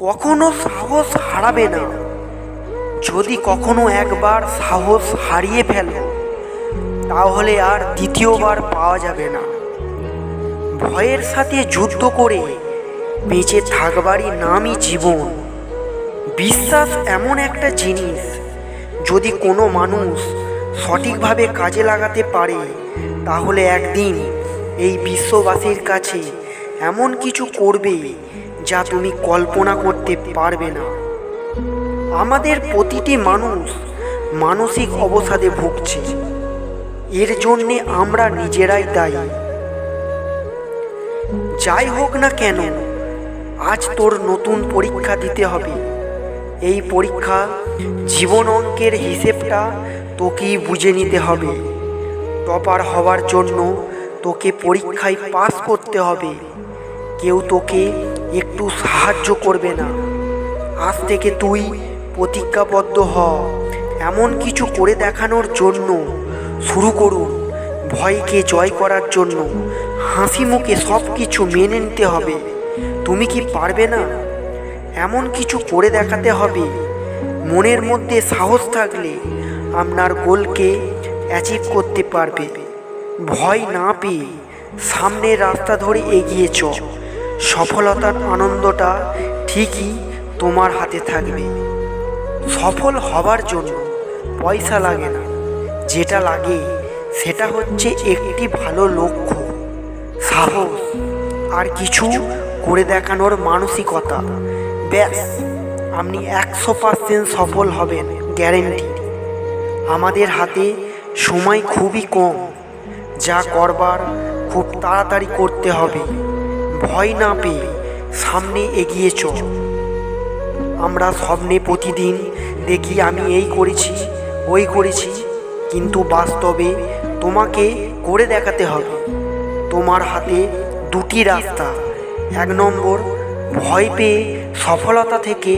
কখনো সাহস হারাবে না। যদি কখনো একবার সাহস হারিয়ে ফেলো, তাহলে আর দ্বিতীয়বার পাওয়া যাবে না। ভয়ের সাথে যুদ্ধ করে বেঁচে থাকবারই নামই জীবন। বিশ্বাস এমন একটা জিনিস, যদি কোনো মানুষ সঠিকভাবে কাজে লাগাতে পারে, তাহলে একদিন এই বিশ্ববাসীর কাছে এমন কিছু করবে যা তুমি কল্পনা করতে পারবে না। আমাদের প্রতিটি মানুষ মানসিক অবসাদে ভুগছে। এর জন্যে আমরা নিজেরাই দায়ী। যাই হোক না কেন, আজ তোর নতুন পরীক্ষা দিতে হবে। এই পরীক্ষা জীবন অঙ্কের হিসেবটা তোকেই বুঝে নিতে হবে। টপার হওয়ার জন্য তোকে পরীক্ষায় পাস করতে হবে। কেউ তোকে একটু সাহায্য করবে না। আজ থেকে তুই প্রতিজ্ঞাবদ্ধ হ। এমন কিছু করে দেখানোর জন্য শুরু করুন, ভয়কে জয় করার জন্য। হাসি মুখে সব কিছু মেনে নিতে হবে। তুমি কি পারবে না? এমন কিছু করে দেখাতে হবে। মনের মধ্যে সাহস থাকলে আপনার গোলকে অ্যাচিভ করতে পারবে। ভয় না পেয়ে সামনের রাস্তা ধরে এগিয়ে চ সফলতার আনন্দটা ঠিকই তোমার হাতে থাকবে। সফল হবার জন্য পয়সা লাগে না। যেটা লাগে, সেটা হচ্ছে একটি ভালো লক্ষ্য। সাহস, আর কিছু করে দেখানোর মানসিকতা। ব্যাস, আপনি একশো পার্সেন্ট সফল হবেন গ্যারেন্টি আমাদের হাতে সময় খুবই কম। যা করবার খুব তাড়াতাড়ি করতে হবে। ভয় না পেয়ে সামনে এগিয়ে চল। আমরা স্বপ্নে প্রতিদিন দেখি আমি এই করেছি, ওই করেছি, কিন্তু বাস্তবে তোমাকে করে দেখাতে হবে। তোমার হাতে দুটি রাস্তা, এক নম্বর ভয় পেয়ে সফলতা থেকে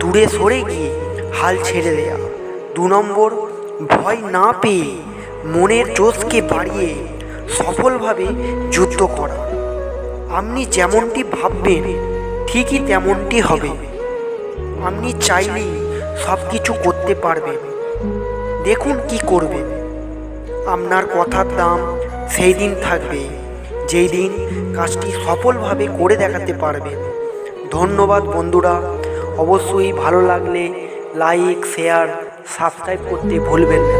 দূরে সরে গিয়ে হাল ছেড়ে দেয়া। দু নম্বর ভয় না পেয়ে মনের জোশকে বাড়িয়ে সফলভাবে যুদ্ধ করা। আপনি যেমনটি ভাববেন, ঠিকই তেমনটি হবে। আপনি চাইলেই সব কিছু করতে পারবেন। দেখুন কি করবেন। আপনার কথার দাম সেই দিন থাকবে, যেই দিন কাজটি সফলভাবে করে দেখাতে পারবেন। ধন্যবাদ বন্ধুরা। অবশ্যই ভালো লাগলে লাইক শেয়ার সাবস্ক্রাইব করতে ভুলবেন না।